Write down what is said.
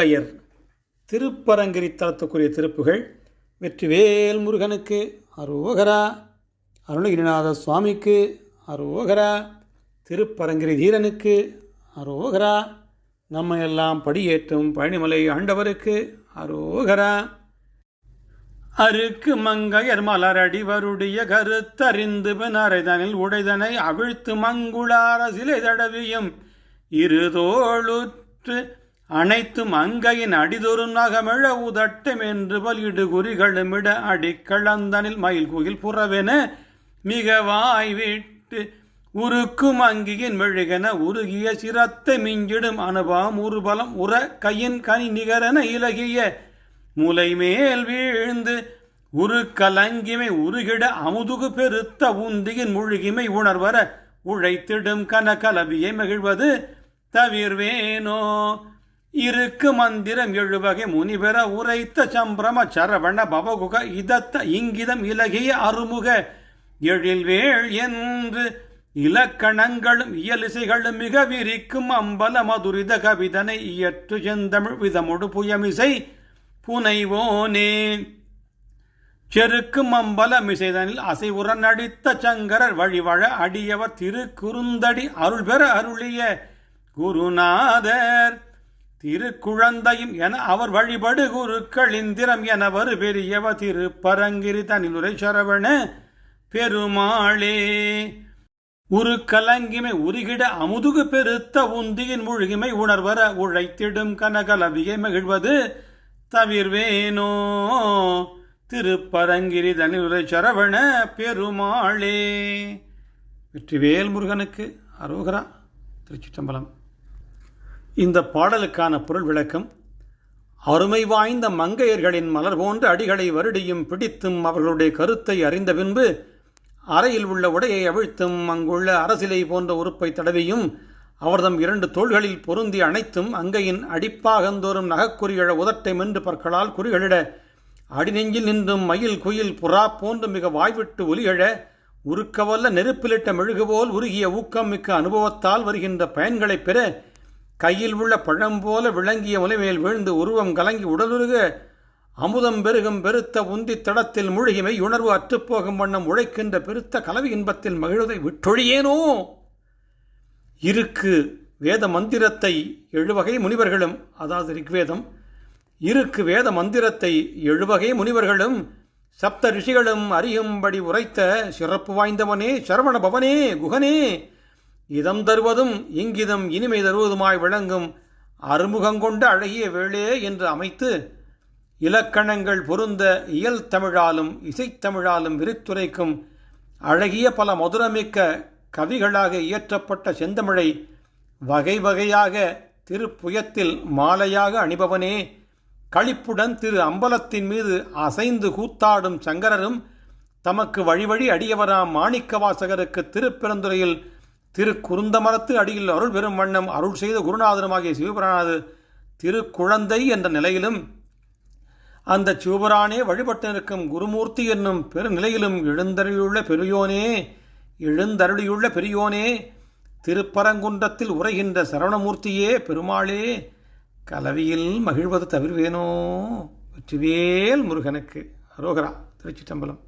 மங்கையர் திருப்பரங்கிரி தலத்துக்குரிய திருப்புகள் வெற்றிவேல் முருகனுக்கு அரோகரா அருணகிரிநாத சுவாமிக்கு அரோகரா திருப்பரங்கிரி தீரனுக்கு அரோகரா நம்ம எல்லாம் படியேற்றும் பழனிமலை ஆண்டவருக்கு அரோகரா அருக்கு மங்கையர் மலரடி வருடைய கருத்தறிந்து பினரைதனில் உடைதனை அவிழ்த்து மங்குளார சிலை தடவியும் இருதோளுற்று அனைத்தும் அங்கையின் அடிதொரும் நகமிழ உதட்டம் என்று பலியிடு குறிகளுமிட அடிக்களந்தனில் மயில் குயில் புறவென மிக வாய்விட்டு உருக்கும் அங்கியின் மெழுகென உருகிய சிரத்தை மிஞ்சிடும் அனுபவம் உருபலம் உற கையின் கனி நிகரென இலகிய முலைமேல் வீழ்ந்து உரு கலங்கிமை உருகிட அமுதுகு பெருத்த உந்தியின் முழுகிமை உணர்வர உழைத்திடும் கனகலவியை மகிழ்வது தவிர்வேனோ இருக்கு மந்திரம் எழுவகை முனிபெற உரைத்த சம்பிரம சரவண பவகுக இதத்த இங்கிதம் இலகிய அருமுக. எழில்வேள் என்று இலக்கணங்களும் இயலிசைகளும் மிக விரிக்கும் அம்பல மதுரித கவிதனை இயற்று செந்தமிழ் விதமொடு புயமிசை புனைவோனே. செருக்கும் அம்பல மிசைதனில் அசை நடித்த சங்கரர் வழிவழ அடியவர் திருக்குறுந்தடி அருள் பெற அருளிய குருநாதர். திருக்குழந்தையும் என அவர் வழிபடு குருக்களிந்திரம் என வரு பெரியவ திருப்பரங்கிரி தனிலுரை சரவண பெருமாளே. உரு கலங்கிமை உருகிட அமுதுகு பெருத்த உந்தியின் முழுகிமை உணர்வர உழைத்திடும் கனகலவியை மகிழ்வது தவிர்வேனோ. திருப்பரங்கிரி தனிலுரை சரவண பெருமாளே. வெற்றிவேல் முருகனுக்கு அரோகரா திருச்சிற்றம்பலம். இந்த பாடலுக்கான பொருள் விளக்கம் அருமை வாய்ந்த மங்கையர்களின் மலர் போன்ற அடிகளை வருடியும் பிடித்தும் அவர்களுடைய கருத்தை அறிந்த பின்பு அறையில் உள்ள உடையை அவிழ்த்தும் அங்குள்ள அரசிலை போன்ற உறுப்பை தடவியும் அவர்தம் இரண்டு தோள்களில் பொருந்தி அனைத்தும் அங்கையின் அடிப்பாகந்தோறும் நகக்குறியழ உதட்டை மென்று பற்களால் குறிகளிட அடிநெஞ்சில் நின்றும் மயில் குயில் புறா போன்று மிக வாய்விட்டு ஒலியழ உருக்கவல்ல நெருப்பிலிட்ட மெழுகுபோல் உருகிய ஊக்கம் மிக்க அனுபவத்தால் வருகின்ற பயன்களைப் பெற கையில் உள்ள பழம் போல விளங்கிய முலைமேல் வீழ்ந்து உருவம் கலங்கி உடலுருக அமுதம் பெருகும் பெருத்த உந்தி தடத்தில் மூழ்கிமை உணர்வு அற்றுப்போகும் வண்ணம் உழைக்கின்ற பெருத்த கலவி இன்பத்தில் மகிழ்வதை விட்டொழியேனோ? இருக்கு வேத மந்திரத்தை எழுவகை முனிவர்களும் அதாவது ரிக்வேதம் இருக்கு வேத மந்திரத்தை எழுவகை முனிவர்களும் சப்த ரிஷிகளும் அறியும்படி உரைத்த சிறப்பு வாய்ந்தவனே சரவண பவனே குகனே இதம் தருவதும் இங்கிதம் இனிமை தருவதுமாய் விளங்கும் அறுமுகங்கொண்ட அழகிய வேளே என்று அமைத்து இலக்கணங்கள் பொருந்த இயல் தமிழாலும் இசைத்தமிழாலும் விரித்துரைக்கும் அழகிய பல மதுரமிக்க கவிகளாக இயற்றப்பட்ட செந்தமிழை வகை வகையாக திருப்புயத்தில் மாலையாக அணிபவனே. களிப்புடன் திரு அம்பலத்தின் மீது அசைந்து கூத்தாடும் சங்கரரும் தமக்கு வழிவழி அடியவராம் மாணிக்கவாசகருக்கு திருப்பெருந்துறையில் திரு குருந்தமரத்து அடியில் அருள் பெறும் வண்ணம் அருள் செய்த குருநாதனமாகிய சிவபிரானது திருக்குழந்தை என்ற நிலையிலும் அந்த சிவபுரானே வழிபட்டு நிற்கும் குருமூர்த்தி என்னும் பெருநிலையிலும் எழுந்தருளியுள்ள பெரியோனே எழுந்தருளியுள்ள பெரியோனே திருப்பரங்குன்றத்தில் உரைகின்ற சரவணமூர்த்தியே பெருமாளே கலவியில் மகிழ்வது தவிர்வேனோ? வெற்றிவேல் முருகனுக்கு. அரோகரா திருச்சிட்டம்பலம்